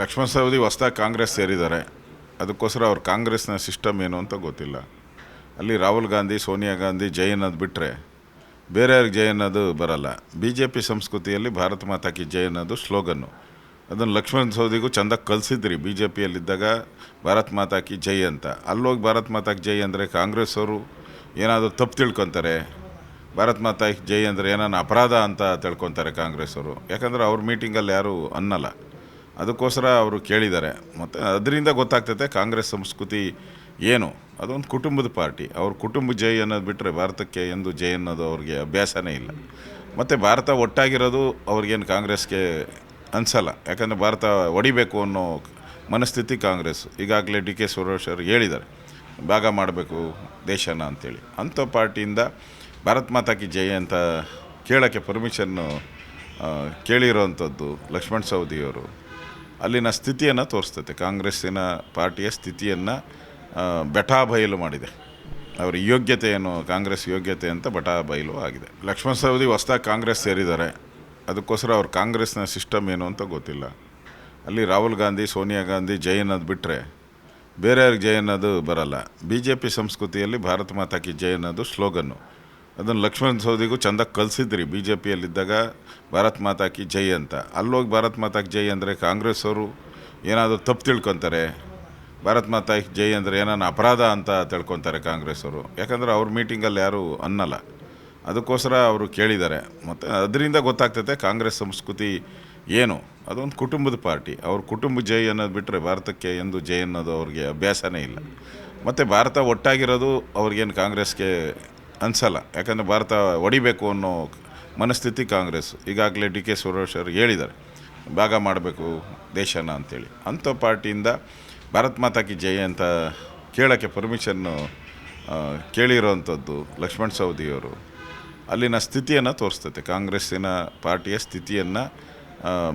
ಲಕ್ಷ್ಮಣ ಸವದಿ ಹೊಸ್ದಾಗಿ ಕಾಂಗ್ರೆಸ್ ಸೇರಿದ್ದಾರೆ. ಅದಕ್ಕೋಸ್ಕರ ಅವ್ರ ಕಾಂಗ್ರೆಸ್ನ ಸಿಸ್ಟಮ್ ಏನು ಅಂತ ಗೊತ್ತಿಲ್ಲ. ಅಲ್ಲಿ ರಾಹುಲ್ ಗಾಂಧಿ, ಸೋನಿಯಾ ಗಾಂಧಿ ಜೈ ಅನ್ನೋದು ಬಿಟ್ಟರೆ ಬೇರೆಯವ್ರಿಗೆ ಜೈ ಅನ್ನೋದು ಬರಲ್ಲ. ಬಿ ಜೆ ಪಿ ಸಂಸ್ಕೃತಿಯಲ್ಲಿ ಭಾರತ ಮಾತಾಕಿ ಜೈ ಅನ್ನೋದು ಸ್ಲೋಗನ್ನು. ಅದನ್ನು ಲಕ್ಷ್ಮಣ ಸವದಿಗೂ ಚಂದ ಕಲಿಸಿದ್ರಿ ಬಿ ಜೆ ಪಿಯಲ್ಲಿದ್ದಾಗ ಭಾರತ್ ಮಾತಾಕಿ ಜೈ ಅಂತ. ಅಲ್ಲೋಗಿ ಭಾರತ್ ಮಾತಾ ಕಿ ಜೈ ಅಂದರೆ ಕಾಂಗ್ರೆಸ್ ಅವರು ಏನಾದರೂ ತಪ್ಪು ತಿಳ್ಕೊತಾರೆ. ಭಾರತ್ ಮಾತಾ ಕಿ ಜೈ ಅಂದರೆ ಏನಾನ ಅಪರಾಧ ಅಂತ ತಿಳ್ಕೊತಾರೆ ಕಾಂಗ್ರೆಸ್ ಅವರು ಯಾಕಂದರೆ ಅವ್ರ ಮೀಟಿಂಗಲ್ಲಿ ಯಾರೂ ಅನ್ನಲ್ಲ. ಅದಕ್ಕೋಸ್ಕರ ಅವರು ಕೇಳಿದ್ದಾರೆ. ಮತ್ತು ಅದರಿಂದ ಗೊತ್ತಾಗ್ತೈತೆ ಕಾಂಗ್ರೆಸ್ ಸಂಸ್ಕೃತಿ ಏನು? ಅದೊಂದು ಕುಟುಂಬದ ಪಾರ್ಟಿ. ಅವ್ರ ಕುಟುಂಬ ಜೈ ಅನ್ನೋದು ಬಿಟ್ಟರೆ ಭಾರತಕ್ಕೆ ಎಂದು ಜೈ ಅನ್ನೋದು ಅವ್ರಿಗೆ ಅಭ್ಯಾಸನೇ ಇಲ್ಲ. ಮತ್ತು ಭಾರತ ಒಟ್ಟಾಗಿರೋದು ಅವ್ರಿಗೇನು ಕಾಂಗ್ರೆಸ್ಗೆ ಅನಿಸಲ್ಲ. ಯಾಕಂದರೆ ಭಾರತ ಒಡಿಬೇಕು ಅನ್ನೋ ಮನಸ್ಥಿತಿ ಕಾಂಗ್ರೆಸ್. ಈಗಾಗಲೇ ಡಿ ಕೆ ಸುರೇಶ್ ಅವರು ಹೇಳಿದ್ದಾರೆ. ಭಾಗ ಮಾಡಬೇಕು ದೇಶನ ಅಂತೇಳಿ. ಅಂಥ ಪಾರ್ಟಿಯಿಂದ ಭಾರತ್ ಮಾತಾಕಿ ಜೈ ಅಂತ ಕೇಳೋಕ್ಕೆ ಪರ್ಮಿಷನ್ನು ಕೇಳಿರೋವಂಥದ್ದು ಲಕ್ಷ್ಮಣ್ ಸವದಿಯವರು ಅಲ್ಲಿನ ಸ್ಥಿತಿಯನ್ನು ತೋರಿಸ್ತೈತೆ ಕಾಂಗ್ರೆಸ್ಸಿನ ಪಾರ್ಟಿಯ ಸ್ಥಿತಿಯನ್ನು ಬೆಟಾ ಬಯಲು ಮಾಡಿದೆ. ಅವರ ಯೋಗ್ಯತೆ ಏನು, ಕಾಂಗ್ರೆಸ್ ಯೋಗ್ಯತೆ ಅಂತ ಬಟಾ ಬಯಲು ಆಗಿದೆ. ಲಕ್ಷ್ಮಣ ಸವದಿ ಹೊಸ್ದಾಗಿ ಕಾಂಗ್ರೆಸ್ ಸೇರಿದ್ದಾರೆ. ಅದಕ್ಕೋಸ್ಕರ ಅವ್ರ ಕಾಂಗ್ರೆಸ್ನ ಸಿಸ್ಟಮ್ ಏನು ಅಂತ ಗೊತ್ತಿಲ್ಲ. ಅಲ್ಲಿ ರಾಹುಲ್ ಗಾಂಧಿ, ಸೋನಿಯಾ ಗಾಂಧಿ ಜೈ ಅನ್ನೋದು ಬಿಟ್ಟರೆ ಬೇರೆಯವ್ರಿಗೆ ಜೈ ಅನ್ನೋದು ಬರಲ್ಲ. ಬಿ ಜೆ ಪಿ ಸಂಸ್ಕೃತಿಯಲ್ಲಿ ಭಾರತ ಮಾತಾಕಿ ಜೈ ಅನ್ನೋದು ಸ್ಲೋಗನ್ನು. ಅದನ್ನು ಲಕ್ಷ್ಮಣ ಸೌದಿಗೂ ಚಂದ ಕಲಿಸಿದ್ರಿ. ಬಿ ಜೆ ಪಿಯಲ್ಲಿದ್ದಾಗ ಭಾರತ್ ಮಾತಾಕಿ ಜೈ ಅಂತ. ಅಲ್ಲೋಗಿ ಭಾರತ್ ಮಾತಾಕಿ ಜೈ ಅಂದರೆ ಕಾಂಗ್ರೆಸ್ ಅವರು ಏನಾದರೂ ತಪ್ಪು ತಿಳ್ಕೊತಾರೆ. ಭಾರತ್ ಮಾತಾ ಕಿ ಜೈ ಅಂದರೆ ಏನಾನ ಅಪರಾಧ ಅಂತ ತಿಳ್ಕೊತಾರೆ ಕಾಂಗ್ರೆಸ್ ಅವರು ಯಾಕಂದರೆ ಅವ್ರ ಮೀಟಿಂಗಲ್ಲಿ ಯಾರೂ ಅನ್ನಲ್ಲ. ಅದಕ್ಕೋಸ್ಕರ ಅವರು ಕೇಳಿದ್ದಾರೆ. ಮತ್ತು ಅದರಿಂದ ಗೊತ್ತಾಗ್ತೈತೆ ಕಾಂಗ್ರೆಸ್ ಸಂಸ್ಕೃತಿ ಏನು. ಅದೊಂದು ಕುಟುಂಬದ ಪಾರ್ಟಿ. ಅವ್ರ ಕುಟುಂಬ ಜೈ ಅನ್ನೋದು ಬಿಟ್ಟರೆ ಭಾರತಕ್ಕೆ ಎಂದು ಜೈ ಅನ್ನೋದು ಅವ್ರಿಗೆ ಅಭ್ಯಾಸನೇ ಇಲ್ಲ. ಮತ್ತು ಭಾರತ ಒಟ್ಟಾಗಿರೋದು ಅವ್ರಿಗೇನು ಕಾಂಗ್ರೆಸ್ಗೆ ಅನಿಸಲ್ಲ. ಯಾಕಂದರೆ ಭಾರತ ಹೊಡಿಬೇಕು ಅನ್ನೋ ಮನಸ್ಥಿತಿ ಕಾಂಗ್ರೆಸ್ ಈಗಾಗಲೇ ಡಿ ಕೆ ಸುರೇಶ್ ಅವರು ಹೇಳಿದ್ದಾರೆ. ಭಾಗ ಮಾಡಬೇಕು ದೇಶನ ಅಂತೇಳಿ. ಅಂಥ ಪಾರ್ಟಿಯಿಂದ ಭಾರತ್ ಮಾತಾ ಕಿ ಜಯ ಅಂತ ಕೇಳೋಕ್ಕೆ ಪರ್ಮಿಷನ್ನು ಕೇಳಿರೋವಂಥದ್ದು ಲಕ್ಷ್ಮಣ್ ಸವದಿಯವರು ಅಲ್ಲಿನ ಸ್ಥಿತಿಯನ್ನು ತೋರಿಸ್ತೈತೆ ಕಾಂಗ್ರೆಸ್ಸಿನ ಪಾರ್ಟಿಯ ಸ್ಥಿತಿಯನ್ನು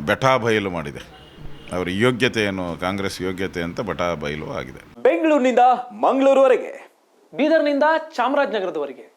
ಬೆಟಾ ಬಯಲು ಮಾಡಿದೆ. ಅವರ ಯೋಗ್ಯತೆ ಏನು, ಕಾಂಗ್ರೆಸ್ ಯೋಗ್ಯತೆ ಅಂತ ಬಟಾ ಬಯಲು ಆಗಿದೆ. ಬೆಂಗಳೂರಿನಿಂದ ಮಂಗಳೂರುವರೆಗೆ, ಬೀದರ್ನಿಂದ ಚಾಮರಾಜನಗರದವರೆಗೆ.